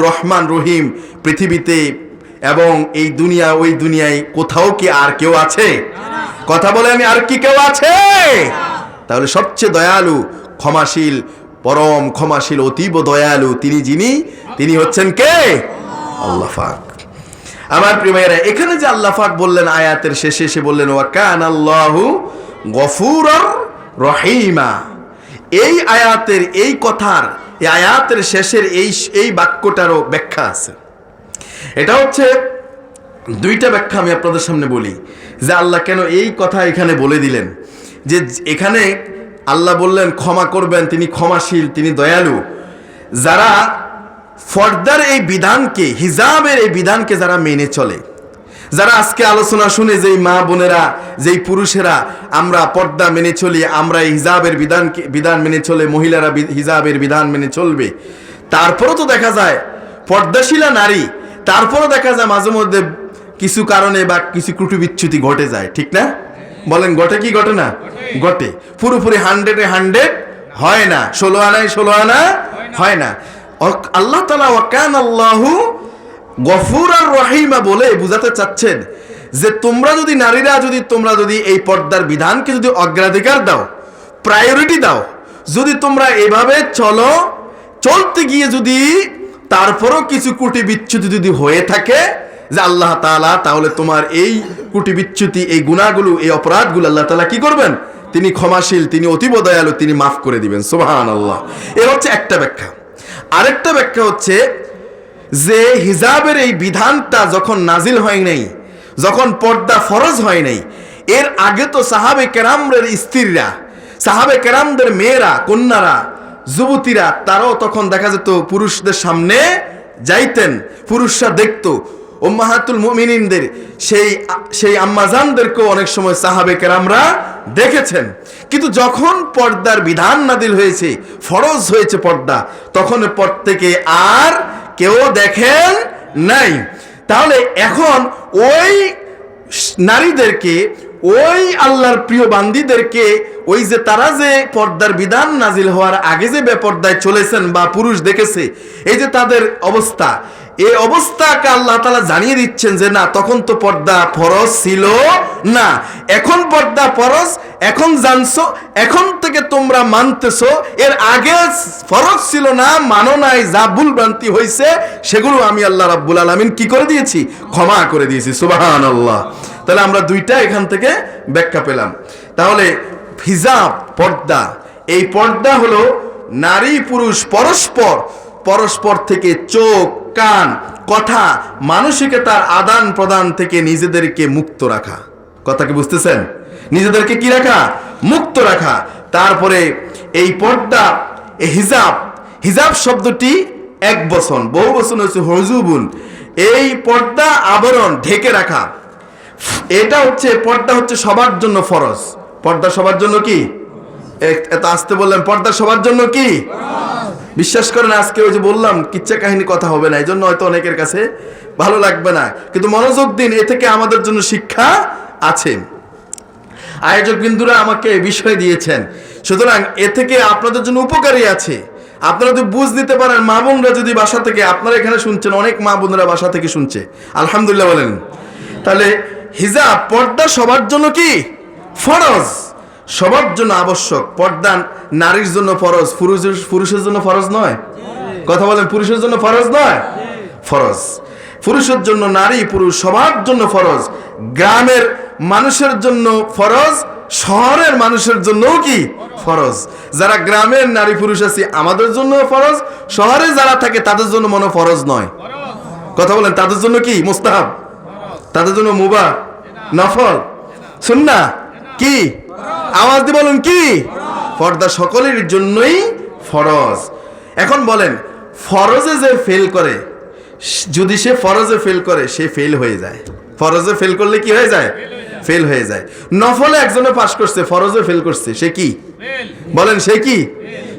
রহমান রহিম পৃথিবীতে এবং এই দুনিয়া, ওই দুনিয়ায় কোথাও কি আর কেউ আছে? কথা বলে আমি আর কি কেউ আছে? তাহলে সবচেয়ে দয়ালু, ক্ষমাশীল, পরম ক্ষমাশীল, অতীব দয়ালু তিনি যিনি, তিনি হচ্ছেন কে? আল্লাহ আমার প্রিমাইরা এখানে যে আল্লাহ পাক বললেন আয়াতের শেষে এসে বললেন ওয়াকান আল্লাহু গফুর রহিমা। এই আয়াতের এই কথার এই আয়াতের শেষের এই এই বাক্যটারও ব্যাখ্যা আছে। এটা হচ্ছে দুইটা ব্যাখ্যা আমি আপনাদের সামনে বলি, যে আল্লাহ কেন এই কথা এখানে বলে দিলেন, যে এখানে আল্লাহ বললেন, ক্ষমা করবেন, তিনি ক্ষমাশীল, তিনি দয়ালু। যারা ফর্দার এই বিধানকে, হিজাবের এই বিধানকে যারা মেনে চলে যারা আজকে আলোচনা শুনে যেই মা বোনেরা, যেই পুরুষেরা, আমরা পর্দা মেনে চলি, আমরা হিজাবের বিধানকে বিধান মেনে চলে, মহিলারা হিজাবের বিধান মেনে চলবে। তারপরও তো দেখা যায়, পর্দাশীলা নারী, তারপরও দেখা যায় মাঝে মধ্যে কিছু কারণে বা কিছু ত্রুটি বিচ্যুতি ঘটে যায়, ঠিক না? বলেন, ঘটে কি ঘটে না? ঘটে। পুরোপুরি হান্ড্রেডে হান্ড্রেড হয় না, ষোলো আনায় ষোলো আনা হয় না। আল্লাহ তালা ওয়াকান আল্লাহু গফুর আর রহিমা বলে বুঝাতে চাচ্ছেন যে তোমরা যদি নারীরা, যদি তোমরা যদি এই পর্দার বিধানকে যদি অগ্রাধিকার দাও প্রায়োরিটি দাও, যদি তোমরা এভাবে চলো, চলতে গিয়ে যদি তারপরও কিছু কুটি বিচ্যুতি যদি হয়ে থাকে, যে আল্লাহ তাআলা তাহলে তোমার এই কুটি বিচ্যুতি এই গুণাগুলো, এই অপরাধগুলো আল্লাহ তালা কি করবেন? তিনি ক্ষমাশীল, তিনি অতীব দয়ালু, তিনি মাফ করে দিবেন। সুবহান আল্লাহ এর হচ্ছে একটা ব্যাখ্যা। আরেকটা ব্যাখ্যা হচ্ছে যে হিজাবের এই বিধানটা যখন নাজিল হয় নাই, যখন পর্দা ফরজ হয় নাই, এর আগে তো সাহাবে কেরামদের স্ত্রীরা, সাহাবে কেরামদের মেয়েরা, কন্যারা, যুবতীরা, তারাও তখন দেখা যেত পুরুষদের সামনে যাইতেন, পুরুষরা দেখতো। ওম্মাহাতুল মুমিনিনদের, সেই সেই আম্মাজানদেরকেও অনেক সময় সাহাবে কেরামরা দেখেছেন। কিন্তু যখন পর্দার বিধান নাদিল হয়েছে, ফরজ হয়েছে পর্দা, তখন পর থেকে আর কেউ দেখেন নাই। তাহলে এখন ওই নারীদেরকে, ওই আল্লাহর প্রিয় বান্দিদেরকে, ওই যে তারা যে পর্দার বিধান নাজিল হওয়ার আগে যে বেপর্দায় চলেছেন বা পুরুষ দেখেছে, এই যে তাদের অবস্থা এই অবস্থাকে আল্লাহ তালা জানিয়ে দিচ্ছেন যে, না, তখন তো পর্দা ফরজ ছিল না। এখন পর্দা ফরজ, এখন জানছো, এখন থেকে তোমরা মানতেছো। এর আগে ফরজ ছিল না, মানো নাই, যা ভুল ভ্রান্তি হয়েছে সেগুলো আমি আল্লাহ রাব্বুল আলামিন কি করে দিয়েছি? ক্ষমা করে দিয়েছি সুবাহান আল্লাহ তাহলে আমরা দুইটা এখান থেকে ব্যাখ্যা পেলাম। তাহলে হিজাব, পর্দা। এই পর্দা হলো নারী পুরুষ পরস্পর পরস্পর থেকে চোখ কান, কথা মানুষকে তার আদান প্রদান থেকে নিজেদেরকে মুক্ত রাখা। কথা কি বুঝতেছেন? নিজেদেরকে কি রাখা? মুক্ত রাখা। তারপরে এই পর্দা হিজাব হিজাব শব্দটি এক বছর বহু বছর হচ্ছে হজুবুন। এই পর্দা আবরণ, ঢেকে রাখা। এটা হচ্ছে, পর্দা হচ্ছে সবার জন্য ফরজ। পর্দা সবার জন্য কি? এত আসতে বললেন, পর্দা সবার জন্য কি? বিশ্বাস করেন, আজকে ওই যে বললাম, কিচ্ছা কাহিনী কথা হবে না এই জন্য হয়তো অনেকের কাছে ভালো লাগবে না। কিন্তু মনোযোগ দিন, এ থেকে আমাদের জন্য শিক্ষা আছে। আয়োজক বিন্দুরা আমাকে বিষয় দিয়েছেন, সুতরাং এ থেকে আপনাদের জন্য উপকারী আছে। আপনারা যদি বুঝ দিতে পারেন, মা বোনরা যদি বাসা থেকে, আপনারা এখানে শুনছেন, অনেক মা বোনরা বাসা থেকে শুনছে। আলহামদুলিল্লাহ বলেন। তাহলে হিজাব, পর্দা সবার জন্য কি? ফরজ। সবার জন্য আবশ্যক। পর্দা নারীর জন্য ফরজ, পুরুষের পুরুষের জন্য ফরজ নয়? কথা বলেন, পুরুষের জন্য ফরজ নয়? ফরজ। পুরুষের জন্য নারী, পুরুষ সবার জন্য ফরজ। গ্রামের মানুষের জন্য ফরজ, শহরের মানুষের জন্যও কি ফরজ? যারা গ্রামের নারী, পুরুষ আছে, আমাদের জন্য ফরজ, শহরে যারা থাকে, তাদের জন্য মনে ফরজ নয়। কথা বলেন, তাদের জন্য কি মুস্তাহাব? তাদের জন্য মুবা নফল? শুননা কি? আওয়াজ দিয়ে বলুন কি? পর্দা সকলের জন্যই ফরজ। এখন বলেন, ফরজে যে ফেল করে, যদি সে ফরজে ফেল করে, সে ফেল হয়ে যায়। ফরজে ফেল করলে কি হয়ে যায়? ফেল হয়ে যায়। নফলে একজনে পাশ করছে, ফরজে ফেল করছে, সে কি? বলেন, সে কি?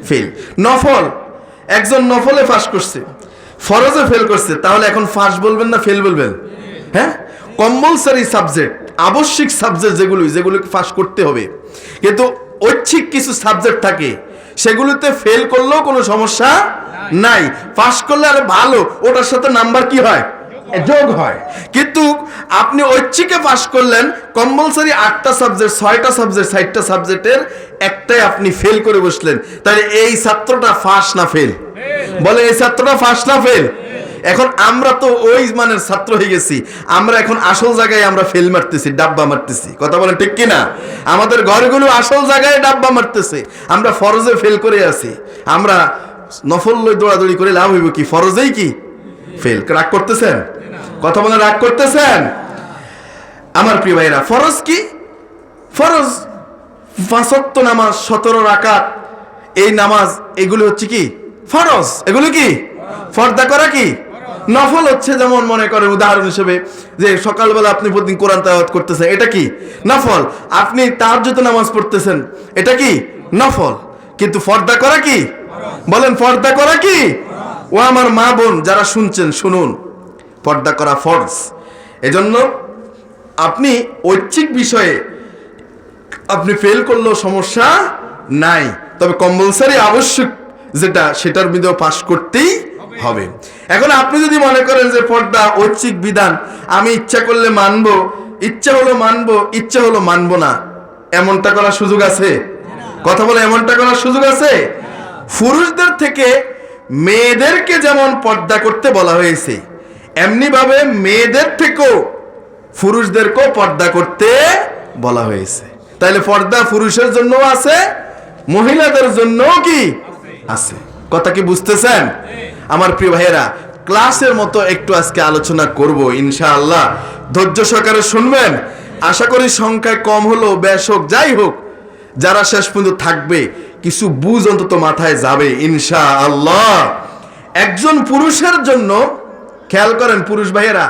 ফেল নফল, একজন নফলে ফাঁস করছে, ফরজে ফেল করছে, তাহলে এখন ফাঁস বলবেন না ফেল বলবেন? হ্যাঁ? Compulsory subject. আবশ্যিক সাবজেক্ট যেগুলো যেগুলোকে ফাঁস করতে হবে। কিন্তু ঐচ্ছিক কিছু সাবজেক্ট থাকে, সেগুলোতে ফেল করলেও কোনো সমস্যা নাই। পাস করলে আর ভালো, ওটার সাথে নাম্বার কি হয়? যোগ হয়। কিন্তু আপনি ঐচ্ছিকে পাস করলেন কম্পালসারি আটটা সাবজেক্ট ছয়টা সাবজেক্ট ষাটটা সাবজেক্টের একটাই আপনি ফেল করে বসলেন। তাহলে এই ছাত্রটা ফাঁস না ফেল বলে এই ছাত্রটা ফাঁস না ফেল এখন আমরা তো ওই মানের ছাত্র হয়ে গেছি। আমরা এখন আসল জায়গায় আমরা ফেল মারতেছি, ডাব্বা মারতেছি। কথা বলেন ঠিক কিনা? আমাদের ঘরগুলো আসল জায়গায় ডাব্বা মারতেছে। আমরা ফরজে ফেল করে আছি। আমরা নফল দৌড়াদৌড়ি করে লাভ হইব কি? ফরজেই কি? ফেল। রাগ করতেছেন? কথা বলে রাগ করতেছেন? আমার প্রিয় ভাইরা ফরজ কি? ফরজ পাঁচত্ব নামাজ, সতেরো রাকাত, এই নামাজ, এগুলো হচ্ছে কি? ফরজ। এগুলো কি? ফর্দা করা কি? নফল হচ্ছে যেমন মনে করেন উদাহরণ হিসেবে যে সকালবেলা আপনি প্রতিদিন কোরআন তাওয়াত করতেছেন, এটা কি? নফল। আপনি তাহাজ্জুদ নামাজ পড়তেছেন, এটা কি? নফল। কিন্তু ফর্দা করা কি? বলেন, ফর্দা করা কি? ও আমার মা বোন, যারা শুনছেন, শুনুন। পর্দা করা ফরজ। এজন্য আপনি ঐচ্ছিক বিষয়ে আপনি ফেল করলেও সমস্যা নাই। তবে কম্পালসারি আবশ্যক যেটা, সেটার মধ্যেও পাশ করতেই হবে। এখন আপনি যদি মনে করেন যে পর্দা ঐচ্ছিক বিধান, আমি ইচ্ছা করলে মানব, ইচ্ছা হলো মানব, ইচ্ছা হলো মানব না। এমনটা করার সুযোগ আছে? কথা বলে এমনটা করার সুযোগ আছে? পুরুষদের থেকে মেয়েদেরকে যেমন পর্দা করতে বলা হয়েছে এমনি ভাবে মেয়েদের থেকেও পুরুষদেরকেও পর্দা করতে বলা হয়েছে। তাইলে পর্দা পুরুষের জন্য আছে, মহিলাদের জন্যও কি? আছে। কথা কি বুঝতেছেন? আমার প্রিয় ভাইয়েরা, ক্লাসের মতো একটু আজকে আলোচনা করব, ইনশাআল্লাহ। ধৈর্য সহকারে শুনবেন। আশা করি সংখ্যায় কম হলো বেশ হোক, যাই হোক, যারা শেষ পর্যন্ত থাকবে, কিছু বুঝ অন্তত মাথায় যাবে ইনশা আল্লাহ একজন পুরুষের জন্য, খেয়াল করেন পুরুষ ভাইয়েরা,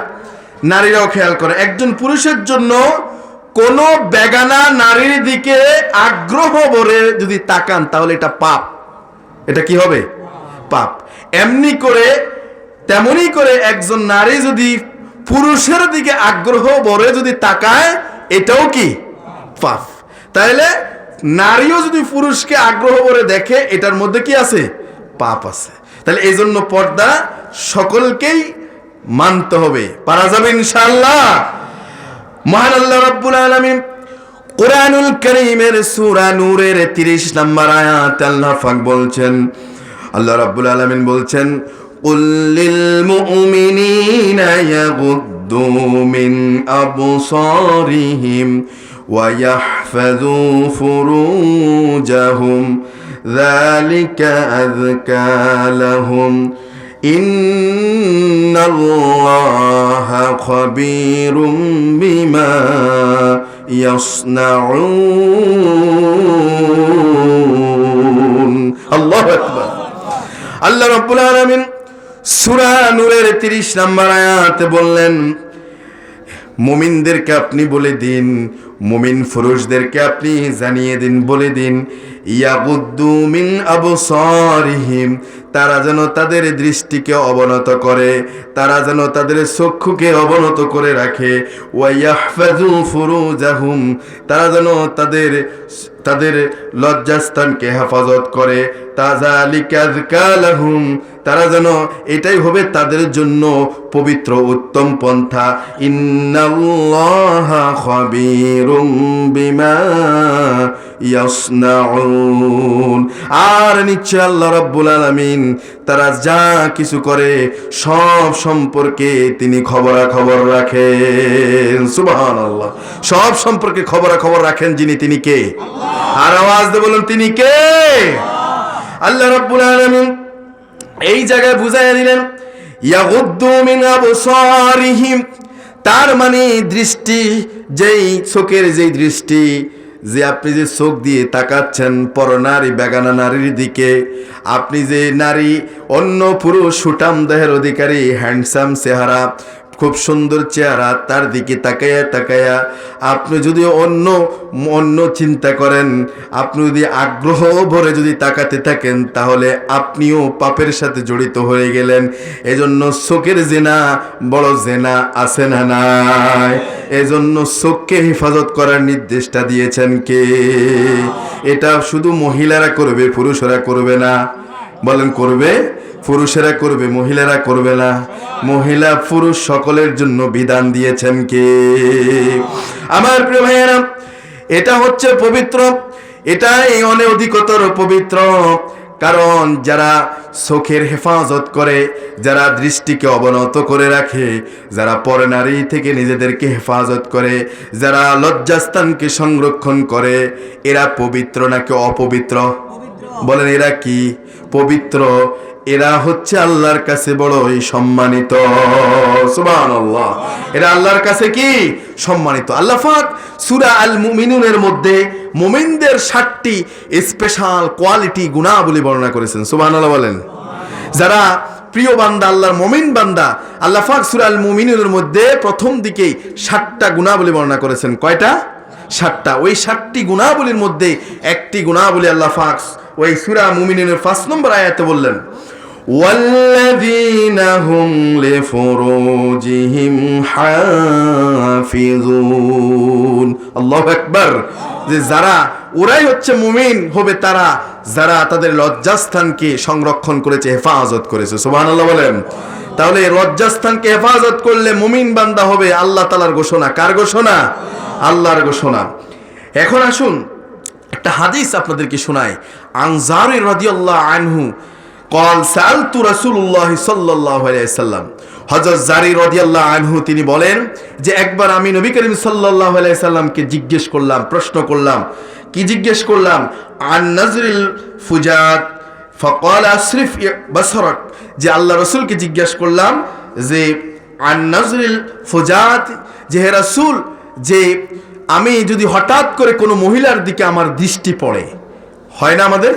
নারীরাও খেয়াল করে, একজন পুরুষের জন্য কোন বেগানা নারীর দিকে আগ্রহ ভরে যদি তাকান, তাহলে এটা পাপ। এটা কি হবে? পাপ। এমনি করে, তেমনি করে একজন নারী যদি পুরুষের দিকে আগ্রহ ভরে যদি তাকায়, এটাও কি? পাপ। তাইলে নারীও যদি পুরুষকে আগ্রহ করে দেখে, এটার মধ্যে কি আছে? পাপ আছে। তাহলে এই জন্য পর্দা সকলকেই মানতে হবে। পারা যাবে ইনশাল্লাহ মহান আল্লাহ রাব্বুল আলামিন কোরআনুল করিমের সূরা নূরের 30 নম্বর আয়াত আল্লাহ পাক বলছেন আল্লাহ রাব্বুল আলামিন বলছেন قل للمؤمنين يغضوا من أبصارهم ويحفظوا فروجهم ذلك أذكى لهم إن الله خبير بما আল্লাহ রব্বুল আলমিন সুরা নূরের তিরিশ নাম্বার আয়াতে বললেন, মুমিনদেরকে আপনি বলে দিন, মুমিন পুরুষদেরকে আপনি জানিয়ে দিন, বলে দিন, ইয়াগুদ্দু মিন আবসারিহিম তারা যেন তাদের দৃষ্টিকে অবনত করে, তারা যেন তাদের চক্ষুকে অবনত করে রাখে। ফুরুজাহুম, তারা যেন তাদের তাদের লজ্জাস্থানকে হেফাজত করে। তাজালিকাজকালাহুম তারা যেন এটাই হবে তাদের জন্য পবিত্র উত্তম পন্থা। ইন্নাল্লাহা বিমা আর নিশ্চয় আল্লাহ রাব্বুল আলামিন তারা যা কিছু করে সব সম্পর্কে তিনি খবরা খবর রাখেন। সুবহানাল্লাহ। সব সম্পর্কে খবরা খবর রাখেন যিনি তিনি কে? আর আওয়াজ দিয়ে বলুন তিনি কে? আল্লাহ রাব্বুল আলামিন এই জায়গায় বুঝাইয়া দিলেন ইয়াগুদ্দু মিন আবসারিহিম। তার মানে দৃষ্টি যেই চোখের যেই দৃষ্টি যে আপনি যে চোখ দিয়ে তাকাচ্ছেন পর নারী বেগানা নারীর দিকে, আপনি যে নারী, অন্য পুরুষ সুটাম দেহের অধিকারী হ্যান্ডসাম চেহারা খুব সুন্দর চেহারা, তার দিকে তাকাইয়া তাকাইয়া আপনি যদি অন্য অন্য চিন্তা করেন, আপনি যদি আগ্রহ ভরে যদি তাকাতে থাকেন, তাহলে আপনিও পাপের সাথে জড়িত হয়ে গেলেন। এজন্য চোখের জেনা বড় জেনা আছে না নাই? এজন্য চোখকে হেফাজত করার নির্দেশটা দিয়েছেন কে? এটা শুধু মহিলারা করবে, পুরুষরা করবে না। বলেন করবে, পুরুষেরা করবে, মহিলারা করবে না। মহিলা, পুরুষ সকলের জন্য বিধান দিয়েছেন কে? আমার প্রিয় ভাইয়েরা, এটা হচ্ছে পবিত্র, এটাই অনেক অধিকতর পবিত্র। কারণ যারা চোখের হেফাজত করে, যারা দৃষ্টিকে অবনত করে রাখে, যারা পরে নারী থেকে নিজেদেরকে হেফাজত করে, যারা লজ্জাস্থানকে সংরক্ষণ করে, এরা পবিত্র নাকি অপবিত্র? বলেন, এরা কি? পবিত্র। এরা হচ্ছে আল্লাহর কাছে বড়ই সম্মানিত। এরা আল্লাহর কাছে কি? সম্মানিত। আল্লাহ পাক সূরা আল মুমিনুনের মধ্যে মুমিনদের সাতটি স্পেশাল কোয়ালিটি গুণাবলী বর্ণনা করেছেন। সুবহানাল্লাহ বলেন। যারা প্রিয় বান্দা, আল্লাহর মমিন বান্দা, আল্লাহ পাক সূরা আল মুমিনুনের মধ্যে প্রথম দিকেই সাতটা গুণাবলী বর্ণনা করেছেন। কয়টা? সাতটা। ওই সাতটি গুণাবলীর মধ্যে একটি গুণাবলী আল্লাহ পাক ওই সূরা মুমিনুনের ফার্স্ট নম্বর আয়াতে বললেন والذين هم لفروجهم حافظون الله আকবার যে যারা ওরাই হচ্ছে মুমিন হবে তারা যারা তাদের লজ্জাস্থানকে সংরক্ষণ করেছে হেফাজত করেছে সুবহানাল্লাহ বলেন তাহলে লজ্জাস্থানকে হেফাজত করলে মুমিন বান্দা হবে আল্লাহ তালার ঘোষণা কার ঘোষণা আল্লাহর ঘোষণা এখন আসুন একটা হাদিস আপনাদেরকে শোনায় আনজারি রাদিয়াল্লাহু আনহু কল সালতু রাসূলুল্লাহ সাল্লাল্লাহু আলাইহি সাল্লাম। হযরত জারি রাদিয়াল্লাহু আনহু তিনি বলেন যে, একবার আমি নবী করিম সাল্লাল্লাহু আলাইহি সাল্লামকে জিজ্ঞেস করলাম, প্রশ্ন করলাম, কি জিজ্ঞেস করলাম? আন নাজরিল ফুজাত, ফকাল, আশরিফ বাসরক যে, আল্লাহ রসুলকে জিজ্ঞেস করলাম যে, আন নাজরিল ফুজাত? যে, হে রাসূল, যে আমি যদি হঠাৎ করে কোনো মহিলার দিকে আমার দৃষ্টি পড়ে, হয় না আমাদের?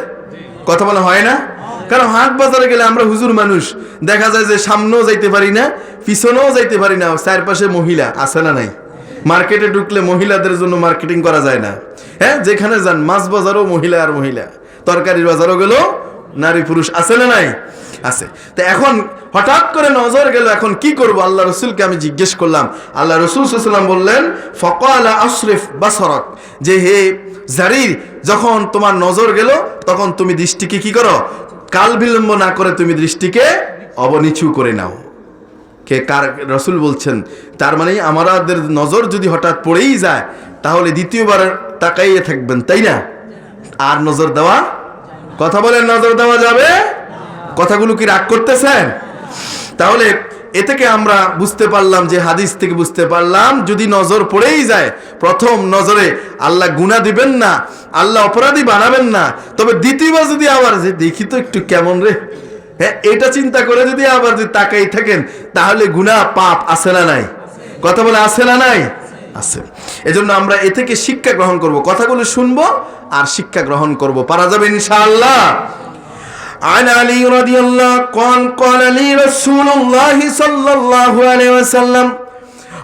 কথা বলা হয় না? কারণ হাট বাজারে গেলে আমরা হুজুর মানুষ, দেখা যায় যে সামনেও যাইতে পারি না, পিছনেও যাইতে পারি না, চারপাশে মহিলা, আছে না নাই? মার্কেটে ঢুকলে মহিলাদের জন্য মার্কেটিং করা যায় না। হ্যাঁ যেখানে যান, মাছ বাজারও মহিলা আর মহিলা, তরকারির বাজারও গেল নারী পুরুষ আছে না নাই? আছে। তো এখন হঠাৎ করে নজর গেল, এখন কি করব? আল্লাহ রসুলকে আমি জিজ্ঞেস করলাম। আল্লাহ রসুল সাল্লাম বললেন, ফকালা আশরিফ বাসরক যে হে জারির, যখন তোমার নজর গেল, তখন তুমি দৃষ্টিকে কি করো? কাল বিলম্ব না করে তুমি দৃষ্টিকে অবনিচু করে নাও। কে কার, রসুল বলছেন, তার মানে আমাদের নজর যদি হঠাৎ পড়েই যায়, তাহলে দ্বিতীয়বার তাকাইয়ে থাকবেন, তাই না? আর নজর দেওয়া কথা বলেন নজর দেওয়া যাবে? কথাগুলো কি রাগ করতেছেন? তাহলে এ থেকে আমরা বুঝতে পারলাম যে হাদিস থেকে বুঝতে পারলাম, যদি নজর পড়েই যায়, প্রথম নজরে আল্লাহ গুণা দিবেন না, আল্লাহ অপরাধী বানাবেন না। তবে দ্বিতীয়বার যদি আবার যে দেখি তো একটু কেমন রে। হ্যাঁ এটা চিন্তা করে যদি আবার যদি তাকাই থাকেন, তাহলে গুণা পাপ আসে না নাই? কথা বলে আসে না নাই? আছে এজন্য আমরা এ থেকে শিক্ষা গ্রহণ করব কথাগুলো শুনবো আর শিক্ষা গ্রহণ করব পারা যাবে ইনশাআল্লাহ عن علي رضي الله قال قال لي رسول الله صلى الله عليه وسلم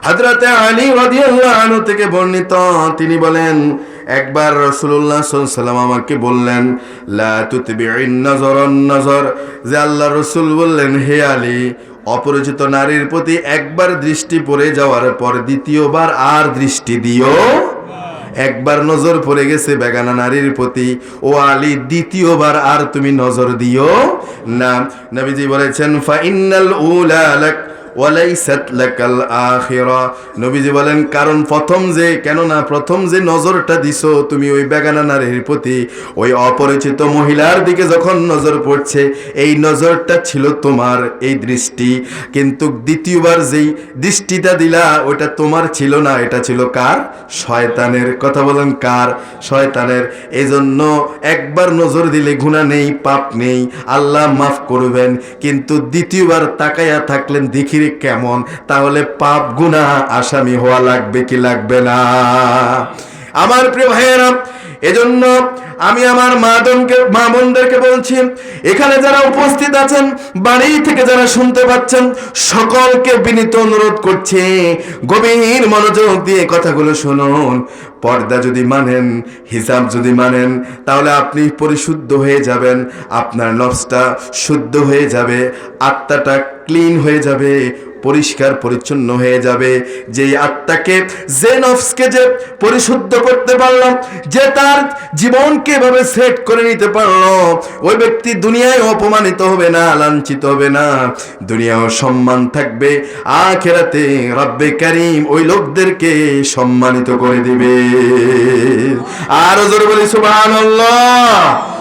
হযরতে আলী রাদিয়াল্লাহু আনহু থেকে বর্ণিত তিনি বলেন একবার রাসূলুল্লাহ সাল্লাল্লাহু আলাইহি ওয়াসাল্লাম আমাকে বললেন লা তুতবিউন নজরান নজর যে আল্লাহ রাসূল বললেন হে আলী অপরিচিত নারীর প্রতি একবার দৃষ্টি পড়ে যাওয়ার পর দ্বিতীয়বার আর দৃষ্টি দিও। একবার নজর পড়ে গেছে বেগানা নারীর প্রতি। ও আলী, দ্বিতীয়বার আর তুমি নজর দিও। না, নবীজি বলেছেন ফাইনাল উলা লাক নবীজি বলেন, কারণ প্রথম যে, কেননা প্রথম যে নজরটা দিছো তুমি ওই বেগানা নারীর প্রতি, ওই অপরিচিত মহিলার দিকে যখন নজর পড়ছে, এই নজরটা ছিল তোমার, এই দৃষ্টি। কিন্তু দ্বিতীয়বার যেই দৃষ্টিটা দিলা, ওটা তোমার ছিল না, এটা ছিল কার? শয়তানের। কথা বলেন, কার? শয়তানের। এজন্য একবার নজর দিলে গুণা নেই, পাপ নেই, আল্লাহ মাফ করবেন। কিন্তু দ্বিতীয়বার তাকাইয়া থাকলেন দেখি রে কেমন? তাহলে পাপ গুণা আসামি হওয়া লাগবে কি লাগবে না? আমার প্রিয় ভাইয়েরা, এজন্য আমি আমার মা বোনকে মা বোনদেরকে বলছি, এখানে যারা উপস্থিত আছেন, বাড়ি থেকে যারা শুনতে পাচ্ছেন, সকলকে বিনীত অনুরোধ করছে, গভীর মনোযোগ দিয়ে কথাগুলো শুনুন। পর্দা যদি মানেন হিসাব যদি মানেন, তাহলে আপনি পরিশুদ্ধ হয়ে যাবেন, আপনার নফসটা শুদ্ধ হয়ে যাবে, আত্মাটা ক্লিন হয়ে যাবে পরিষ্কার, পরিচ্ছন্ন হয়ে যাবে। যে আত্মাকে যে নফসকে যে পরিশুদ্ধ করতে পারলাম যে তার জীবনকে এভাবে সেট করে নিতে পারল, ওই ব্যক্তি দুনিয়ায় অপমানিত হবে না, লাঞ্ছিত হবে না। দুনিয়াও সম্মান থাকবে, আখেরাতে রব্বে কারিম ওই লোকদেরকে সম্মানিত করে দিবে। আরও জোরে বলি, সুবহানাল্লাহ!